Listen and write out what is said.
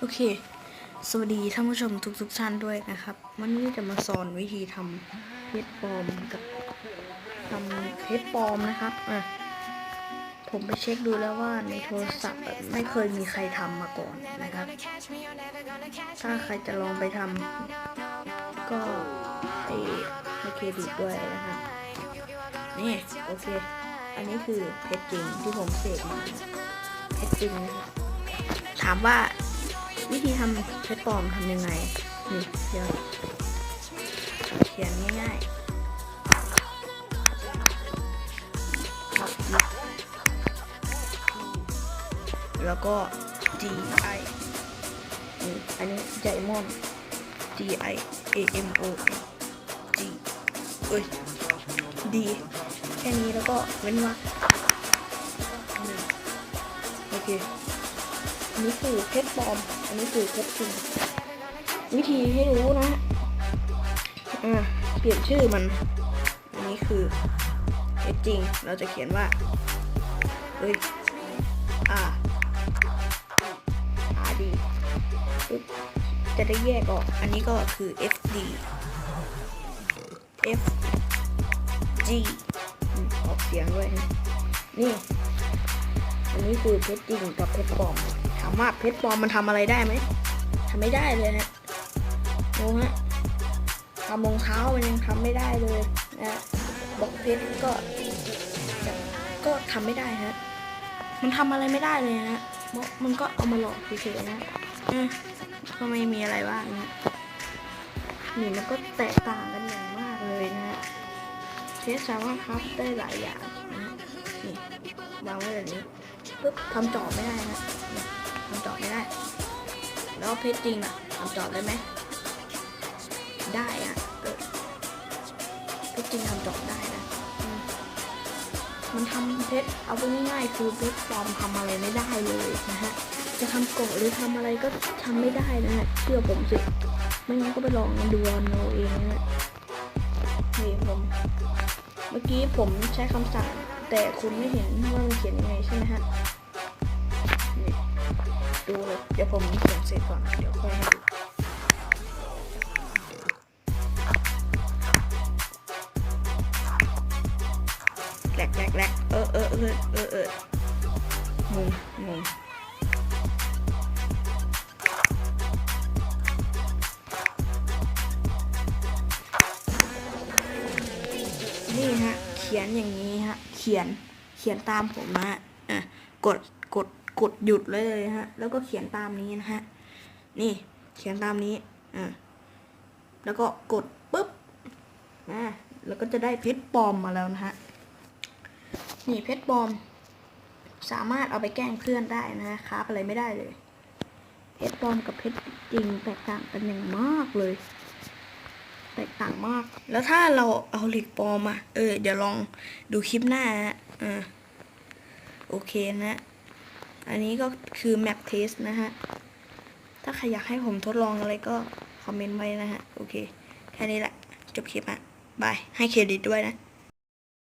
โอเค สวัสดีท่านผู้ชมทุกๆท่านด้วยนะครับ วันนี้จะมาสอนวิธีทำเพชรปลอมกับทำเพชรปลอมนะครับ อะ ผมไปเช็คดูแล้วว่าในโทรศัพท์ไม่เคยมีใครทำมาก่อนนะครับ ถ้าใครจะลองไปทำก็ไอให้เครดิตด้วยนะครับนี่โอเค อันนี้คือเพชรจริงที่ผมเสกมาเพชรจริงนะครับถามว่า วิธีทำเพชรปลอมทำยังไง นี่เดี๋ยวเขียนง่ายๆ แล้วก็ D I อันนี้ไดมอน D I A M O N D เอ้ย D แค่นี้แล้วก็เว้นวรรคโอเค อันนี้คือเพชรปลอม อันนี้คือเพชรจริง วิธีให้รู้นะ อ่า เปลี่ยนชื่อมัน อันนี้คือเพชรจริง เราจะเขียนว่าเฮ้ย อ่าอาดีปึ๊บจะได้แยกออก อันนี้ก็คือ FD F G ออกเสียงด้วยนะ นี่ อันนี้คือเพชรจริงกับเพชรปลอมามว่าเพชรปลอมมันทำอะไรได้ไหมทำไม่ได้เลยฮะดูฮะทำรองเท้ามันยังทำไม่ได้เลยนะบล็อกเพชรก็ก็ทำไม่ได้ฮะมันทำอะไรไม่ได้เลยฮะเพราะมันก็เอามาหลอกเฉยๆนะก็ไม่มีอะไรว่างนะนี่มันก็แตกต่างกันอย่างมากเลยนะฮะเพชรสามารถครับได้หลายอย่างนะนี่วางไว้แบบนี้ปุ๊บทำจอบไม่ได้นะ ทำจอบไม่ได้ แล้วเพชรจริงอะทำจอบได้ไหม ได้อะเออเพชรจริงทำจอบได้นะ มันทำเพชรเอาไปง่ายๆคือเพชรปลอมทำอะไรไม่ได้เลยนะฮะ จะทำเกาะหรือทำอะไรก็ทำไม่ได้นะฮะ เชื่อผมสิ ไม่งั้นก็ไปลองดูเอาเองนะฮะนี่ผมเมื่อกี้ผมใช้คำสั่งแต่คุณไม่เห็นว่ามันเขียนยังไงใช่ไหมฮะ ดูเลยเดี๋ยวผมเขียนเสร็จก่อน เดี๋ยวค่อยให้ดูแหลกแหลกแหลกเออเออเออเออเอองงงงนี่ฮะ เขียนอย่างนี้ฮะ เขียน เขียนตามผมนะฮะอะ กด กดหยุดเลยฮะ แล้วก็เขียนตามนี้นะฮะ นี่เขียนตามนี้ อะแล้วก็กดปุ๊บนะแล้วก็จะได้เพชรปลอมมาแล้วนะฮะ นี่เพชรปลอม สามารถเอาไปแกล้งเพื่อนได้นะฮะค้าบอะไรไม่ได้เลย เพชรปลอมกับเพชรจริงแตกต่างกันอย่างมากเลย แตกต่างมาก แล้วถ้าเราเอาเหล็กปลอมมา เออ เดี๋ยวลองดูคลิปหน้าฮะอ่าโอเคนะ อันนี้ก็คือ map test นะฮะ ถ้าใครอยากให้ผมทดลองอะไรก็ คอมเมนต์ไว้นะฮะ โอเค แค่นี้แหละ จบคลิปอะบาย ให้เครดิตด้วยนะ